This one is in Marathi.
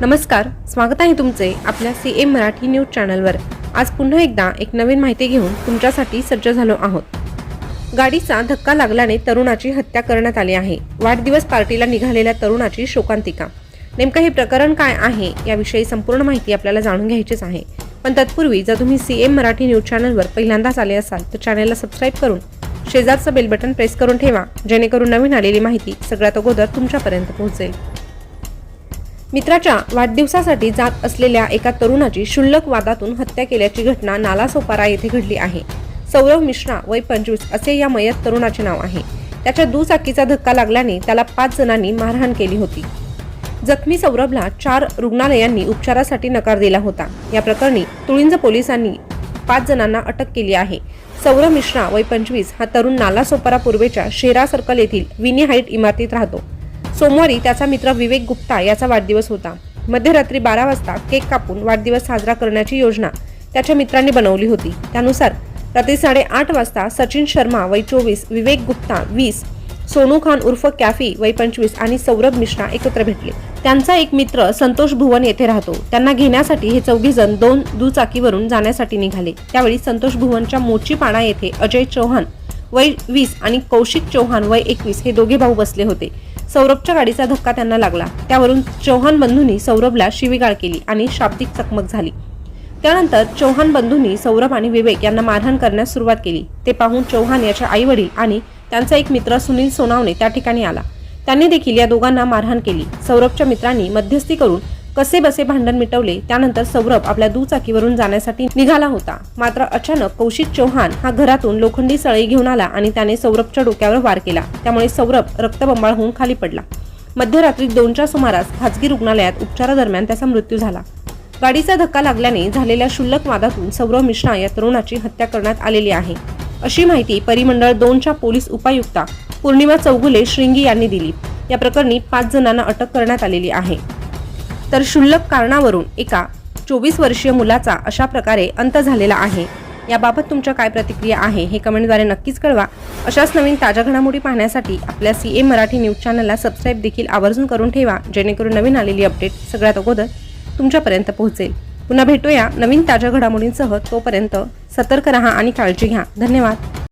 नमस्कार स्वागत आहे तुमचे आपल्या सी एम मराठी न्यूज चॅनलवर. आज पुन्हा एकदा एक नवीन माहिती घेऊन तुमच्यासाठी सज्ज झालो आहोत. गाडीचा धक्का लागल्याने तरुणाची हत्या करण्यात आली आहे. वाढदिवस पार्टीला निघालेल्या तरुणाची शोकांतिका. नेमकं हे प्रकरण काय आहे याविषयी संपूर्ण माहिती आपल्याला जाणून घ्यायचीच आहे. पण तत्पूर्वी जर तुम्ही सी एम मराठी न्यूज चॅनलवर पहिल्यांदाच आले असाल तर चॅनलला सबस्क्राईब करून शेजारचं बेल बटन प्रेस करून ठेवा जेणेकरून नवीन आलेली माहिती सगळ्यात अगोदर तुमच्यापर्यंत पोहोचेल. मित्राच्या वाढदिवसासाठी जात असलेल्या एका तरुणाची क्षुल्लक वादातून हत्या केल्याची घटना नालासोपारा येथे घडली आहे. सौरव मिश्रा वय पंचवीस असे या मयत तरुणाचे नाव आहे. त्याच्या दुचाकीचा धक्का लागल्याने त्याला पाच जणांनी मारहाण केली होती. जखमी सौरभला चार रुग्णालयांनी उपचारासाठी नकार दिला होता. या प्रकरणी तुळिंज पोलिसांनी पाच जणांना अटक केली आहे. सौरभ मिश्रा वय पंचवीस हा तरुण नालासोपारा पूर्वेच्या शेरा सर्कल येथील विनी हाईट इमारतीत राहतो. सोमवारी त्याचा मित्र विवेक गुप्ता याचा वाढदिवस होता. मध्यरात्री बारा वाजता केक कापून वाढदिवस साजरा करण्याची योजना त्याच्या मित्रांनी बनवली होती. त्यानुसार रात्री साडेआठ वाजता सचिन शर्मा वय चोवीस विवेक गुप्ता वीस सोनू खान उर्फ कॅफी वय पंचवीस आणि सौरभ मिश्रा एकत्र भेटले. त्यांचा एक मित्र संतोष भुवन येथे राहतो. त्यांना घेण्यासाठी हे चौघी जण दोन दुचाकीवरून जाण्यासाठी निघाले. त्यावेळी संतोष भुवनच्या मोचीपाडा येथे अजय चौहान वय वीस आणि कौशिक चौहान वय एकवीस हे दोघे भाऊ बसले होते. सौरभच्या गाडीचा धक्का त्यांना लागला. त्यावरून चौहान बंधूंनी सौरभला शिवीगाळ केली आणि शाब्दिक चकमक झाली. त्यानंतर चौहान बंधूंनी सौरभ आणि विवेक यांना मारहाण करण्यास सुरुवात केली. ते पाहून चौहान याच्या आई वडील आणि त्यांचा एक मित्र सुनील सोनावणे त्या ठिकाणी आला. त्यांनी देखील या दोघांना मारहाण केली. सौरभच्या मित्रांनी मध्यस्थी करून कसे बसे भांडण मिटवले त्यानंतर सौरभ आपल्या दुचाकीवरून जाण्यासाठी निघाला होता. मात्र अचानक कौशिक चौहान हा घरातून लोखंडी सळई घेऊन आला आणि त्याने सौरभच्या डोक्यावर वार केला. त्यामुळे सौरभ रक्तबंबाळ होऊन खाली पडला. मध्यरात्री दोनच्या सुमारास खाजगी रुग्णालयात उपचारादरम्यान त्याचा मृत्यू झाला. गाडीचा धक्का लागल्याने झालेल्या क्षुल्लक वादातून सौरव मिश्रा या तरुणाची हत्या करण्यात आलेली आहे. अशी माहिती परिमंडळ दोनच्या पोलीस उपायुक्ता पौर्णिमा चौगुले श्रिंगी यांनी दिली. या प्रकरणी पाच जणांना अटक करण्यात आलेली आहे. तर क्षुल्लक कारणावरून एका चोवीस वर्षीय मुलाचा अशा प्रकारे अंत झालेला आहे. याबाबत तुमच्या काय प्रतिक्रिया आहे हे कमेंटद्वारे नक्कीच कळवा. अशाच नवीन ताज्या घडामोडी पाहण्यासाठी आपल्या सी एम मराठी न्यूज चॅनलला सबस्क्राईब देखील आवर्जून करून ठेवा जेणेकरून नवीन आलेली अपडेट सगळ्यात अगोदर तुमच्यापर्यंत पोहोचेल. पुन्हा भेटूया नवीन ताज्या घडामोडींसह. तोपर्यंत सतर्क रहा आणि काळजी घ्या. धन्यवाद.